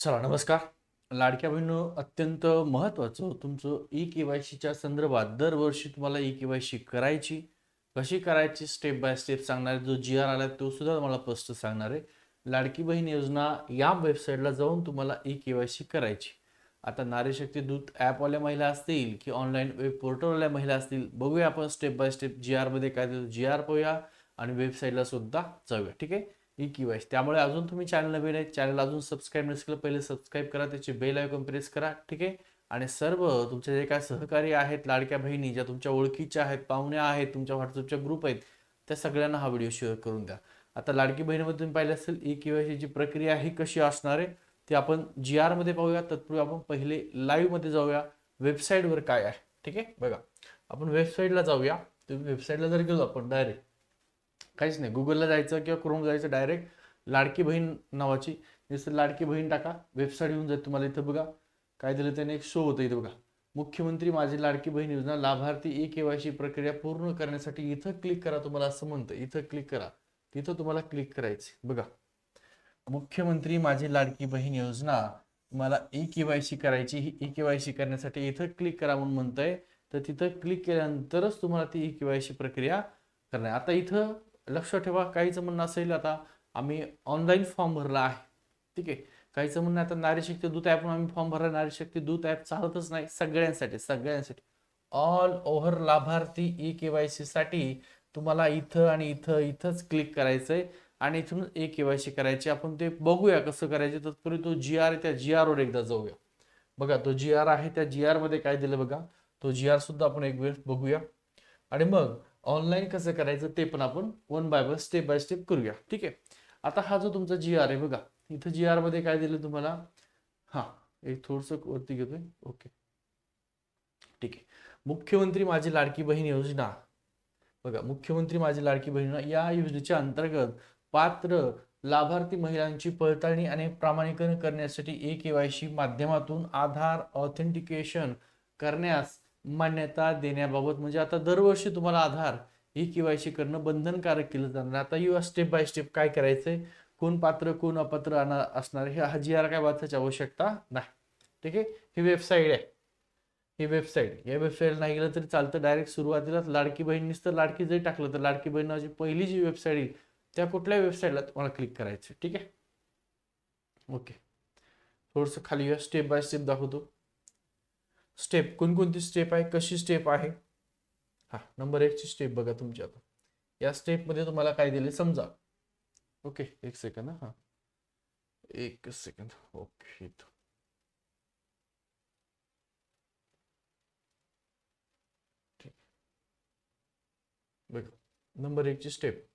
चला नमस्कार. लाडक्या बहिण अत्यंत महत्त्वाचं तुमचं ई के वाय सीच्या संदर्भात दरवर्षी तुम्हाला ई के वाय सी करायची. कशी करायची? स्टेप बाय स्टेप सांगणार आहे. जो जी आर आला तो सुद्धा तुम्हाला स्पष्ट सांगणार आहे. लाडकी बहीण योजना या वेबसाईटला जाऊन तुम्हाला ई के वाय सी करायची. आता नारीशक्ती दूत ॲपवाल्या महिला असतील की ऑनलाईन वेब पोर्टलवाल्या महिला असतील बघूया आपण स्टेप बाय स्टेप जी आरमध्ये काय देतो जी आर पाहूया आणि वेबसाईटला सुद्धा जाऊया. ठीक आहे? ई की वाईस त्यामुळे अजून तुम्ही चॅनल नवीन आहे चॅनल अजून सबस्क्राईब नसेल पहिले सबस्क्राईब करा त्याची बेल आयकॉन प्रेस करा ठीक आहे? आणि सर्व तुमचे जे काय सहकारी आहेत लाडक्या बहिणी ज्या तुमच्या ओळखीच्या आहेत पाहुण्या आहेत तुमच्या व्हॉट्सअपच्या ग्रुप आहेत त्या सगळ्यांना हा व्हिडिओ शेअर करून द्या. आता लाडकी बहिणीमध्ये तुम्ही पाहिलं असेल ई के जी प्रक्रिया ही कशी असणार आहे ती आपण जी आरमध्ये पाहूया. तत्पूर्वी आपण पहिले लाईव्हमध्ये जाऊया वेबसाईटवर काय आहे ठीक आहे? बघा आपण वेबसाईटला जाऊया. तुम्ही वेबसाईटला जर गेलो आपण डायरेक्ट काहीच नाही. गुगलला जायचं किंवा क्रोम जायचं डायरेक्ट लाडकी बहीण नावाची. जसं लाडकी बहीण टाका. वेबसाईट येऊन जाईल तुम्हाला इथं बघा. काय दिलं त्याने? एक शो होतं इथं बघा. मुख्यमंत्री माझी लाडकी बहीण योजना लाभार्थी ई केवायसी प्रक्रिया पूर्ण करण्यासाठी इथं क्लिक करा तुम्हाला असं म्हणतं. इथं क्लिक करा. तिथं तुम्हाला क्लिक करायचं बघा. मुख्यमंत्री माझी लाडकी बहीण योजना तुम्हाला ई केवायसी करायची. ही ई केवायसी करण्यासाठी इथं क्लिक करा म्हणून म्हणतंय. तर तिथं क्लिक केल्यानंतरच तुम्हाला ती ई केवायसी प्रक्रिया करणार. आता इथं लक्षात ठेवा. काहीचं म्हणणं असेल आता आम्ही ऑनलाईन फॉर्म भरला आहे. ठीक आहे? काहीचं म्हणणं आता नारी शक्ती दूत ॲप आम्ही फॉर्म भरला. नारी शक्ती दूत ॲप चालतच नाही. सगळ्यांसाठी सगळ्यांसाठी. ऑल ओव्हर लाभार्थी ई के वायसाठी तुम्हाला इथं आणि इथं इथंच क्लिक करायचंय आणि इथून ए के वाय सी करायची. आपण ते बघूया कसं करायचे. तत्पूर्वी तो जी आर आहे त्या जी आरवर एकदा जाऊया. बघा तो जी आर आहे त्या जी मध्ये काय दिलं बघा. तो जी आर सुद्धा आपण एक वेळ बघूया. आणि मग ऑनलाईन कसं करायचं ते पण आपण one by one step by step करूया. ठीक आहे? आता हा जो तुमचा जी आर आहे बघा इथं जी आरमध्ये काय दिलं तुम्हाला? हा एक थोडस वरती घेतोय. ओके. ठीक आहे. मुख्यमंत्री माझी लाडकी बहीण योजना. बघा मुख्यमंत्री माझी लाडकी बहीण या योजनेच्या अंतर्गत पात्र लाभार्थी महिलांची पडताळणी आणि प्रमाणीकरण करण्यासाठी ए के वाय सी माध्यमातून आधार ऑथेंटिकेशन करण्यास मान्यता देण्याबाबत म्हणजे आता दरवर्षी तुम्हाला Aadhaar E K Y C करणं बंधनकारक केलं जाणार. आता यू स्टेप बाय स्टेप काय करायचंय? कोण पात्र कोण अपात्र असणार? हे हजी आर काय वाचायची आवश्यकता नाही. ठीक आहे? ही वेबसाईट आहे. ही वेबसाईट. या वेबसाईट नाही गेलं तरी चालतं. डायरेक्ट सुरुवातीलाच लाडकी बहिणीच तर लाडकी जरी टाकलं तर लाडकी बहीण नावाची पहिली जी वेबसाईट येईल त्या कुठल्या वेबसाईटला तुम्हाला क्लिक करायचं ठीक आहे? ओके. थोडंसं खाली या स्टेप बाय स्टेप दाखवतो. स्टेप कोणकोणती स्टेप आहे कशी स्टेप आहे? हा नंबर एकची स्टेप बघा तुमची आता. या स्टेपमध्ये तुम्हाला काय दिले समजा. ओके एक सेकंद हा. एक सेकंद ओके इथं. ठीक. बघा नंबर एकची स्टेप.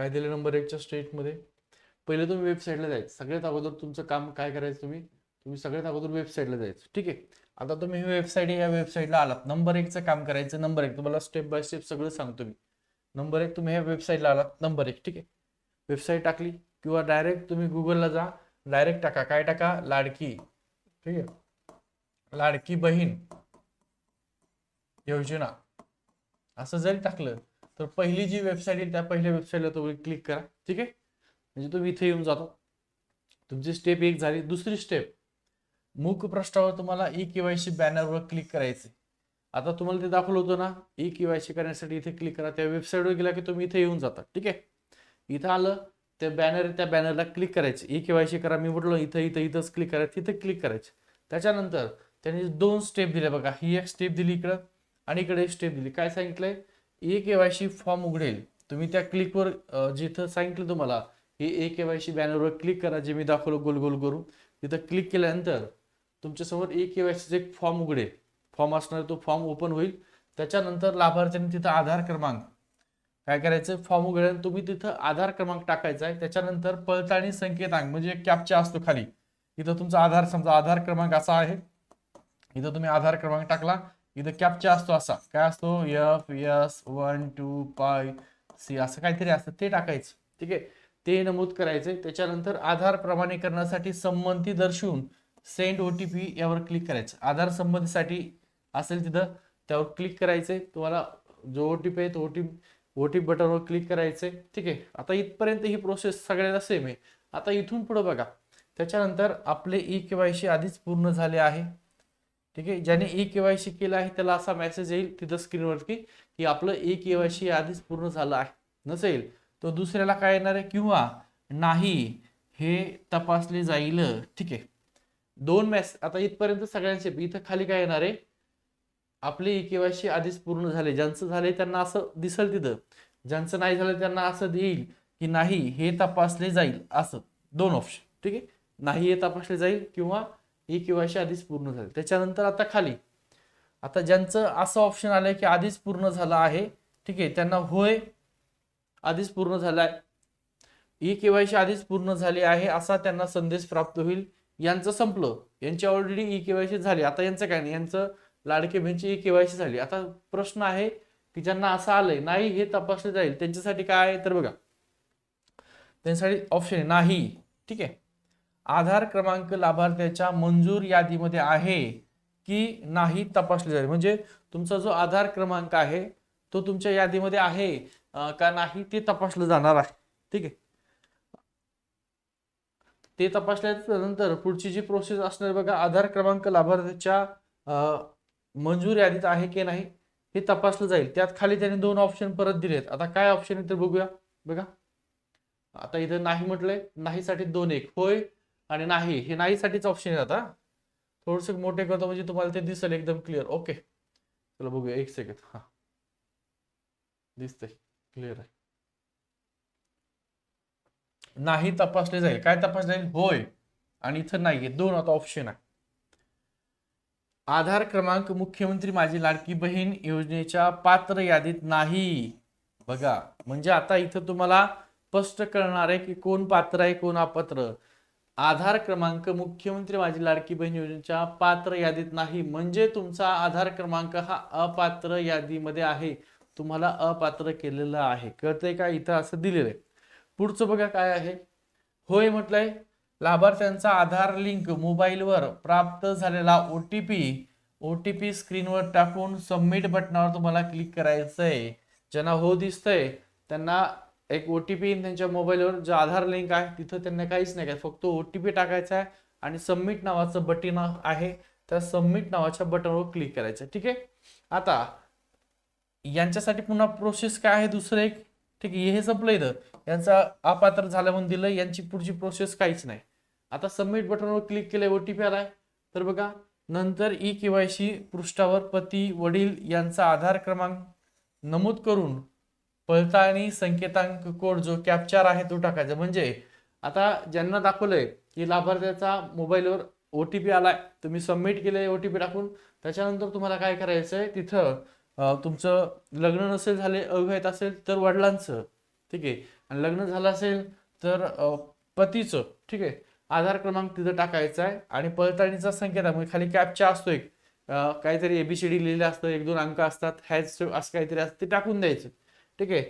काय दिलं नंबर एकच्या स्टेटमध्ये पहिले तुम्ही वेबसाईटला जायचं. सगळ्यात अगोदर तुमचं काम काय करायचं तुम्ही? तुम्ही सगळ्यात अगोदर वेबसाईटला जायचं. ठीक आहे? आता तुम्ही वेबसाईट या वेबसाईटला आलात. नंबर एकचं काम करायचं नंबर एक. तुम्हाला स्टेप बाय स्टेप सगळं सांगतो मी. नंबर एक तुम्ही ह्या वेबसाईटला आलात. नंबर एक. ठीक आहे? वेबसाईट टाकली किंवा डायरेक्ट तुम्ही गुगलला जा. डायरेक्ट टाका. काय टाका? लाडकी. ठीक आहे? लाडकी बहीण योजना. असं जरी टाकलं तर पहिली जी वेबसाईट आहे त्या पहिल्या वेबसाईटला तुम्ही क्लिक करा. ठीक आहे? म्हणजे तुम्ही इथे येऊन जातो. तुमची स्टेप एक झाली. दुसरी स्टेप मुख पृष्ठावर तुम्हाला ई केवायसी बॅनरवर क्लिक करायचे आता तुम्हाला ते दाखवलं होतं ना ई केवायसी करण्यासाठी इथे क्लिक करा. त्या वेबसाईटवर गेला की तुम्ही इथे येऊन जाता. ठीक आहे? इथं आलं ते बॅनर त्या बॅनरला क्लिक करायचे. ई केवायसी करा. मी म्हटलं इथं इथं इथंच क्लिक करायचं. इथं क्लिक करायचं. त्याच्यानंतर त्यांनी दोन स्टेप दिल्या बघा. ही एक स्टेप दिली इकडं आणि इकडे एक स्टेप दिली. काय सांगितलंय? A K Y C form उघडेल तुम्ही त्या क्लिकवर जिथं सांगितलं तुम्हाला हे ए के वाय सी बॅनरवर क्लिक करा जे मी दाखवलं गोल गोल करून तिथं क्लिक केल्यानंतर तुमच्यासमोर ए के वाय सीचा एक फॉर्म उघडेल. फॉर्म असणार तो फॉर्म ओपन होईल. त्याच्यानंतर लाभार्थ्यांनी तिथं आधार क्रमांक काय करायचं? फॉर्म उघडल्यानंतर तुम्ही तिथं आधार क्रमांक टाकायचा आहे. त्याच्यानंतर पळताळणी संकेतांक म्हणजे कॅपचा असतो खाली इथं तुमचा आधार समजा आधार क्रमांक असा आहे. इथं तुम्ही आधार क्रमांक टाकला. इथं कॅपचा असतो असा. काय असतो? एफ एस वन टू पाय सी असं काहीतरी असतं. ते टाकायचं. ठीक आहे? ते नमूद करायचे त्याच्यानंतर आधार प्रमाणीकरणासाठी संमती दर्शवून सेंड ओ टी पी यावर क्लिक करायचं. आधार संमतीसाठी असेल तिथं त्यावर क्लिक करायचे तुम्हाला जो ओ टी पी आहे तो O T O T P बटनवर click करायचे ठीक आहे? आता इथपर्यंत ही प्रोसेस सगळ्याला सेम आहे. आता इथून पुढे बघा. त्याच्यानंतर आपले ई के वाय सी आधीच पूर्ण झाले आहे. ठीक आहे? ज्याने ई केवायसी केलं आहे त्याला असा मेसेज येईल तिथं स्क्रीनवरती की आपलं ई केवायसी आधीच पूर्ण झालं आहे. नसेल तो दुसऱ्याला काय येणार आहे? किंवा नाही हे तपासले जाईल. ठीक आहे. दोन मॅस आता इथपर्यंत सगळ्यांचे इथं खाली काय येणार आहे? आपले ई केवायसी आधीच पूर्ण झाले. ज्यांचं झाले त्यांना असं दिसल तिथं. ज्यांचं नाही झालं त्यांना असं देईल की नाही हे तपासले जाईल. असं. दोन ऑप्शन ठीक आहे? नाही हे तपासले जाईल किंवा एक केवायसी आधीच पूर्ण झाले. त्याच्यानंतर आता खाली. आता ज्यांचं असं ऑप्शन आलंय की आधीच पूर्ण झालं आहे ठीक आहे त्यांना होय आधीच पूर्ण झालाय ई केवायसी आधीच पूर्ण झाली आहे असा त्यांना संदेश प्राप्त होईल. यांचं संपलं. यांची ऑलरेडी ई केवायसी झाली. आता यांचं काय नाही यांचं लाडके बहिणीची ई केवायसी झाली. आता प्रश्न आहे की ज्यांना असं आलंय नाही हे तपासले जाईल त्यांच्यासाठी काय आहे? तर बघा. त्यांच्यासाठी ऑप्शन आहे नाही ठीक आहे. आधार क्रमांक लाभार्थ्याच्या मंजूर यादीमध्ये आहे की नाही तपासले जाईल? म्हणजे तुमचा जो आधार क्रमांक आहे तो तुमच्या यादीमध्ये आहे का नाही ते तपासलं जाणार आहे. ठीक आहे? ते तपासल्यानंतर पुढची जी प्रोसेस असणार बघा आधार क्रमांक लाभार्थ्याच्या मंजूर यादीत आहे की नाही हे तपासलं जाईल. त्यात खाली त्याने दोन ऑप्शन परत दिलेत. आता काय ऑप्शन आहे तर बघूया. बघा. आता इथं नाही म्हटलंय नाहीसाठी दोन एक. होय आणि नाही हे नाहीसाठीच ऑप्शन आहे आता. थोडस मोठे करतो म्हणजे तुम्हाला ते दिसेल एकदम क्लिअर ओके चला बघूया एक सेकंद हा. दिसतंय. क्लिअर आहे. नाही तपासले जाईल. काय तपासले जाईल? होय. आणि इथं नाहीये. दोन आता ऑप्शन आहे. आधार क्रमांक मुख्यमंत्री माझी लाडकी बहीण योजनेच्या पात्र यादीत नाही. बघा म्हणजे आता इथं तुम्हाला स्पष्ट करणार आहे की कोण पात्र आहे कोण अपात्र. आधार क्रमांक मुख्यमंत्री माझी लाडकी बहीण योजनेच्या पात्र यादीत नाही. म्हणजे तुमचा आधार क्रमांक हा अपात्र यादीमध्ये आहे. तुम्हाला अपात्र केलेलं आहे. कळतंय का? इथं असं दिलेलं आहे. पुढचं बघा काय आहे. होय म्हटलंय लाभार्थ्यांचा आधार लिंक मोबाईलवर प्राप्त झालेला O T P O T P स्क्रीनवर टाकून सबमिट बटनावर तुम्हाला क्लिक करायचं आहे ज्यांना हो दिसतंय त्यांना एक ओ टी पी त्यांच्या मोबाईलवर जो आधार लिंक आहे तिथं त्यांना काहीच नाही काय. फक्त ओ टी पी टाकायचा आहे आणि सबमिट नावाचं बटन आहे. त्या सबमिट नावाच्या बटनवर क्लिक करायचं ठीक आहे? आता यांच्यासाठी पुन्हा प्रोसेस काय आहे? दुसरं एक ठीक आहे हे संपलं इथं. यांचा अपात्र झालं म्हणून दिलं यांची पुढची प्रोसेस काहीच नाही. आता सबमिट बटनवर क्लिक केलंय पी आलाय. तर बघा नंतर ई केवायसी पृष्ठावर पती वडील यांचा आधार क्रमांक नमूद करून पडताळणी संकेतांक कोड जो कॅप्चर आहे तो टाकायचा. म्हणजे आता ज्यांना दाखवलंय की लाभार्थ्याचा मोबाईलवर ओ टी पी आलाय तुम्ही सबमिट केले ओ टी पी टाकून त्याच्यानंतर तुम्हाला काय करायचं आहे तिथं तुमचं लग्न नसेल झाले अविवाहित असेल तर वडिलांचं ठीक आहे? आणि लग्न झालं असेल तर पतीचं ठीक आहे? आधार क्रमांक तिथं टाकायचा आहे आणि पडताळणीचा संकेत आहे. म्हणजे खाली कॅपचा असतो एक. काहीतरी एबीसीडी लिहिलं असतं एक दोन अंक असतात हॅच असं काहीतरी असतं ते टाकून द्यायचं. ठीक आहे?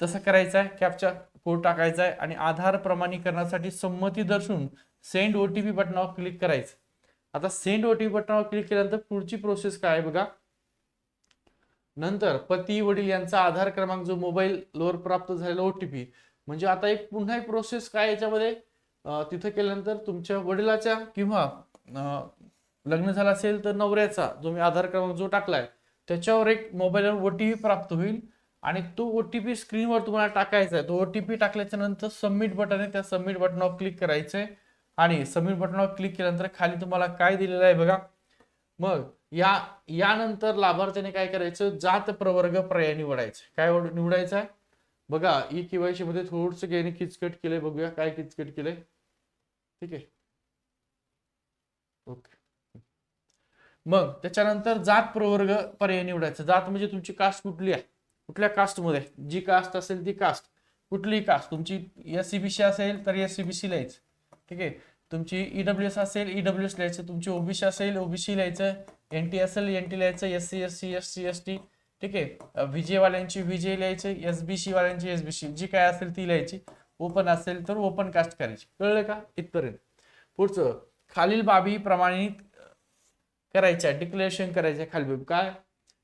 तसं करायचं आहे कॅपचा कोड टाकायचा आहे आणि आधार प्रमाणीकरणासाठी संमती दर्शवून सेंड ओ टी पी बटनावर क्लिक करायचं. आता सेंड ओ टी पी बटनावर क्लिक केल्यानंतर पुढची प्रोसेस काय आहे बघा? नंतर पती वडील यांचा आधार क्रमांक जो मोबाईलवर प्राप्त झालेला ओटीपी म्हणजे आता एक पुन्हा एक प्रोसेस काय याच्यामध्ये? तिथं केल्यानंतर तुमच्या वडिलाच्या किंवा लग्न झालं असेल तर नवऱ्याचा जो मी आधार क्रमांक जो टाकलाय त्याच्यावर एक मोबाईलवर ओ टी पी प्राप्त होईल. आणि तो ओटीपी स्क्रीनवर तुम्हाला टाकायचा आहे. तो ओटीपी टाकल्याच्या नंतर सबमिट बटन आहे. त्या सबमिट बटनावर क्लिक करायचं. आहे आणि सबमिट बटनावर क्लिक केल्यानंतर खाली तुम्हाला काय दिलेलं आहे बघा. मग या यानंतर लाभार्थ्याने काय करायचं? जात प्रवर्ग पर्याय निवडायचं. काय निवडायचं आहे? बघा ई केवायसी मध्ये थोडस याने किचकट केले बघूया काय किचकट केले ठीक आहे. ओके. मग त्याच्यानंतर जात प्रवर्ग पर्याय निवडायचं. जात म्हणजे तुमची कास्ट कुठली आहे? कुठल्या कास्टमध्ये जी कास्ट असेल ती कास्ट कुठलीही कास्ट तुमची एस सी बी सी असेल तर एस सी बी सी लिहायचं ठीक आहे? तुमची ईडब्ल्यू एस असेल ईडब्ल्यू एस लिहायचं तुमची ओबीसी असेल ओबीसी लिहायचं एन टी असेल एन टी लिहायचं S C S C S C S T ठीक आहे? विजय वाल्यांची विजय लिहायचे एस बी सी वाल्यांची एस बी सी जी काय असेल ती लिहायची. ओपन असेल तर ओपन कास्ट करायची. कळलं का? इथपर्यंत. पुढचं खालील बाबी प्रमाणित करायच्या डिक्लेरेशन करायच्या खालील बाबी. काय?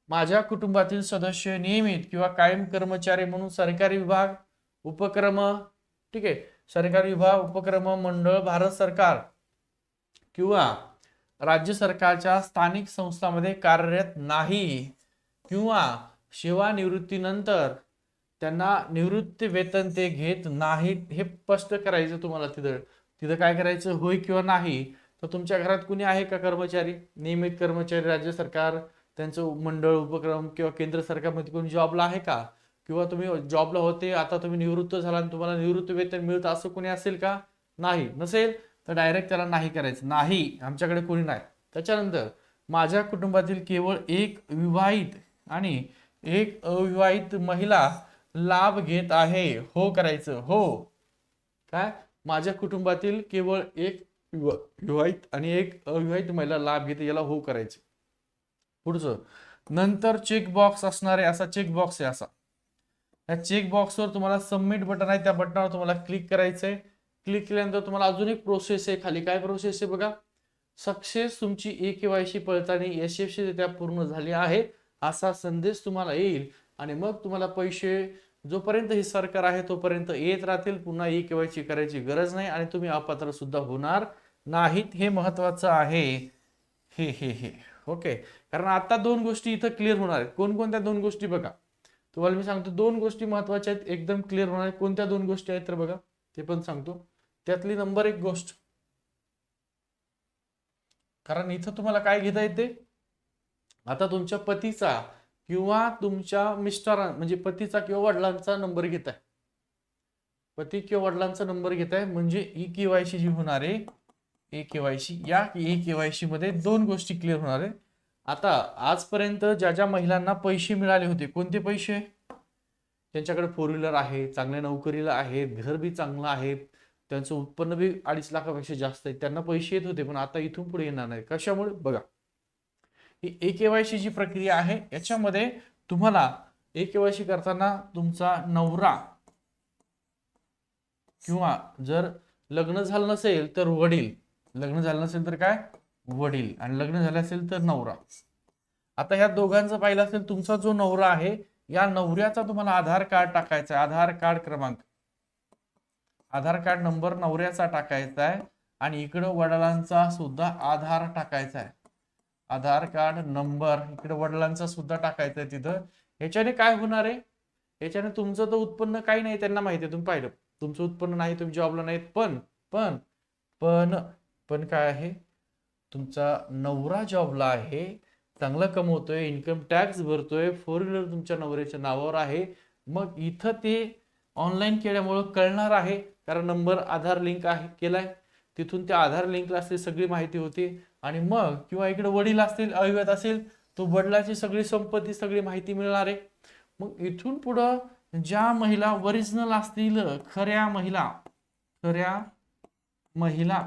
माझ्या कुटुंबातील सदस्य नियमित किंवा कायम कर्मचारी म्हणून सरकारी विभाग उपक्रम ठीक आहे सरकारी विभाग उपक्रम मंडळ भारत सरकार किंवा राज्य सरकारच्या स्थानिक संस्थांमध्ये कार्यरत नाही किंवा सेवानिवृत्तीनंतर त्यांना निवृत्ती वेतन ते घेत नाहीत हे स्पष्ट करायचं तुम्हाला तिथं. तिथं काय करायचं? होय किंवा नाही? तर तुमच्या घरात कुणी आहे का कर्मचारी? नियमित कर्मचारी राज्य सरकार त्यांचं मंडळ उपक्रम किंवा केंद्र सरकारमध्ये कोणी जॉबला आहे का? किंवा तुम्ही जॉबला होते आता तुम्ही निवृत्त झाला आणि तुम्हाला निवृत्त वेतन मिळतं असं कोणी असेल का? नाही. नसेल? तर डायरेक्ट त्याला नाही करायचं. नाही. आमच्याकडे कोणी नाही. त्याच्यानंतर माझ्या कुटुंबातील केवळ एक विवाहित आणि एक अविवाहित महिला लाभ घेत आहे. हो करायचं. हो. काय? माझ्या कुटुंबातील केवळ एक विवाहित आणि एक अविवाहित महिला लाभ घेते. याला हो करायचं. पुढचं. नंतर चेक बॉक्स असणारे असा चेक बॉक्स आहे असा. या चेक बॉक्सवर तुम्हाला सबमिट बटन आहे त्या बटनावर तुम्हाला क्लिक करायचं आहे क्लिक केल्यानंतर तुम्हाला अजून एक प्रोसेस आहे खाली. काय प्रोसेस आहे बघा? सक्सेस तुमची ए के केवायसी पडताळणी यशस्वीरित्या पूर्ण झाली आहे. असा संदेश तुम्हाला येईल. आणि मग तुम्हाला पैसे जोपर्यंत ही सरकार आहे तोपर्यंत येत राहतील. पुन्हा ई केवायसी करायची गरज नाही आणि तुम्ही अपात्र सुद्धा होणार नाहीत. हे महत्वाचं आहे. हे हे हे. ओके कारण आता दोन गोष्टी इथं क्लिअर होणार आहेत. कोणकोणत्या दोन गोष्टी बघा. तुम्हाला मी सांगतो दोन गोष्टी महत्त्वाच्या आहेत एकदम क्लिअर होणार आहेत. कोणत्या दोन गोष्टी आहेत तर बघा ते पण सांगतो. त्यातली नंबर एक गोष्ट. कारण इथं तुम्हाला काय घेता येते? आता तुमच्या पतीचा किंवा तुमच्या मिस्टरां म्हणजे पतीचा किंवा वडिलांचा नंबर घेताय. पती किंवा वडिलांचा नंबर घेताय म्हणजे ई केवायसी जी होणार आहे ए केवायसी या ई केवायसी मध्ये दोन गोष्टी क्लिअर होणार आहे आता आजपर्यंत ज्या ज्या महिलांना पैसे मिळाले होते कोणते पैसे? त्यांच्याकडे फोर व्हीलर आहे चांगल्या नोकरीला आहेत घर बी चांगलं आहे त्यांचं उत्पन्न बी अडीच लाखापेक्षा जास्त आहे त्यांना पैसे येत होते पण आता इथून पुढे येणार नाही. कशामुळे? बघा. ही ए केवायसी जी प्रक्रिया आहे याच्यामध्ये तुम्हाला ए केवायसी करताना तुमचा नवरा किंवा जर लग्न झालं नसेल तर वडील लग्न झालं नसेल तर काय? वडील. आणि लग्न झालं असेल तर नवरा. आता ह्या दोघांचं पाहिलं असेल तुमचा जो नवरा आहे या नवऱ्याचा तुम्हाला आधार कार्ड टाकायचा आहे. आधार कार्ड क्रमांक. आधार कार्ड नंबर नवऱ्याचा टाकायचा आहे. आणि इकडं वडिलांचा सुद्धा आधार टाकायचा आहे. आधार कार्ड नंबर इकडे वडिलांचा सुद्धा टाकायचा आहे तिथं. ह्याच्याने काय होणार आहे? ह्याच्याने तुमचं तर उत्पन्न काही नाही त्यांना माहिती आहे. तुम्ही पाहिलं. तुमचं उत्पन्न नाही तुम्ही जॉबला नाहीत. पण पण पण पण काय आहे? तुमचा नवरा जॉबला आहे चांगला कमवतोय इन्कम टॅक्स भरतोय फोर व्हीलर तुमच्या नवऱ्याच्या नावावर आहे. मग इथं ते ऑनलाईन केल्यामुळं कळणार आहे. कारण नंबर आधार लिंक आहे केलाय. तिथून त्या आधार लिंकला असते सगळी माहिती होती. आणि मग किंवा इकडे वडील असतील अविवाद असेल तो वडिलाची सगळी संपत्ती सगळी माहिती मिळणार आहे. मग इथून पुढं ज्या महिला ओरिजिनल असतील खऱ्या महिला खऱ्या महिला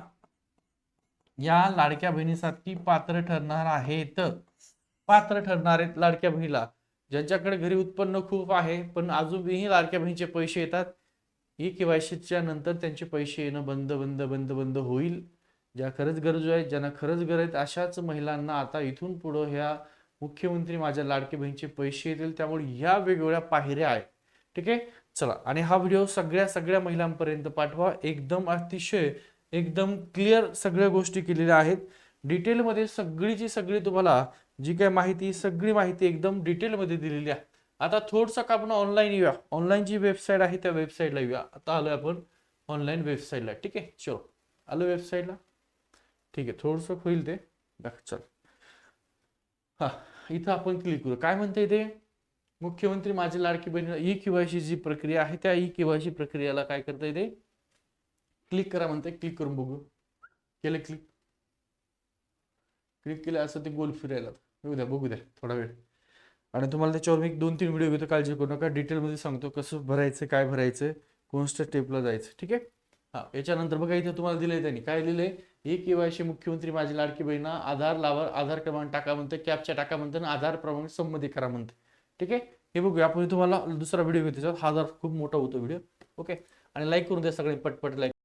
या लाडक्या बहिणीसाठी पात्र ठरणार आहेत. पात्र ठरणार आहेत लाडक्या बहिणीला. ज्यांच्याकडे घरी उत्पन्न खूप आहे पण अजूनही लाडक्या बहिणीचे पैसे येतात. ई केवायसीच्या नंतर त्यांचे पैसे येणं बंद बंद बंद बंद होईल. ज्या खरंच गरजू आहेत ज्यांना खरंच गरज आहेत अशाच महिलांना आता इथून पुढं ह्या मुख्यमंत्री माझ्या लाडके बहिणीचे पैसे येतील त्यामुळे ह्या वेगवेगळ्या पायऱ्या आहेत. ठीक आहे? चला. आणि हा व्हिडिओ सगळ्या सगळ्या महिलांपर्यंत पाठवा. एकदम अतिशय एकदम क्लिअर सगळ्या गोष्टी केलेल्या आहेत. डिटेलमध्ये सगळीची सगळी तुम्हाला जी काय माहिती सगळी माहिती एकदम डिटेलमध्ये दिलेली आहे. आता थोडंसं का आपण ऑनलाईन येऊया. ऑनलाईन जी वेबसाईट आहे त्या वेबसाईटला येऊया. आता आलोय आपण ऑनलाईन वेबसाईटला ठीक आहे? चलो आलो वेबसाईटला ठीक आहे. थोडंसं होईल ते. दाख चल. हा इथं आपण क्लिक करू. काय म्हणते ते? मुख्यमंत्री माझी लाडकी बहिणी ई केवायसी जी प्रक्रिया आहे त्या ई केवायसी प्रक्रियेला काय करता येते क्लिक करा म्हणते क्लिक करून बघू. केलं क्लिक क्लिक केलं असं ते गोल फिरायला बघू द्या बघू द्या थोडा वेळ. आणि तुम्हाला त्याच्यावर मी दोन तीन व्हिडिओ घेतो काळजी करू नका. डिटेलमध्ये सांगतो कसं भरायचं काय भरायचं कोणत्या स्टेपला जायचं ठीक आहे? हा याच्यानंतर बघा इथे तुम्हाला दिलंय त्यांनी. काय लिहिलंय ई केवायसी मुख्यमंत्री माझी लाडकी बहिणा आधार लावा आधार क्रमांक टाका म्हणते कॅपच्या टाका म्हणते आणि आधार क्रमांक संमती करा म्हणते. ठीक आहे? हे बघूया आपण तुम्हाला दुसरा व्हिडिओ घेतो हा जर खूप मोठा होतो व्हिडिओ ओके? आणि लाईक करून द्या सगळे पटपट लाईक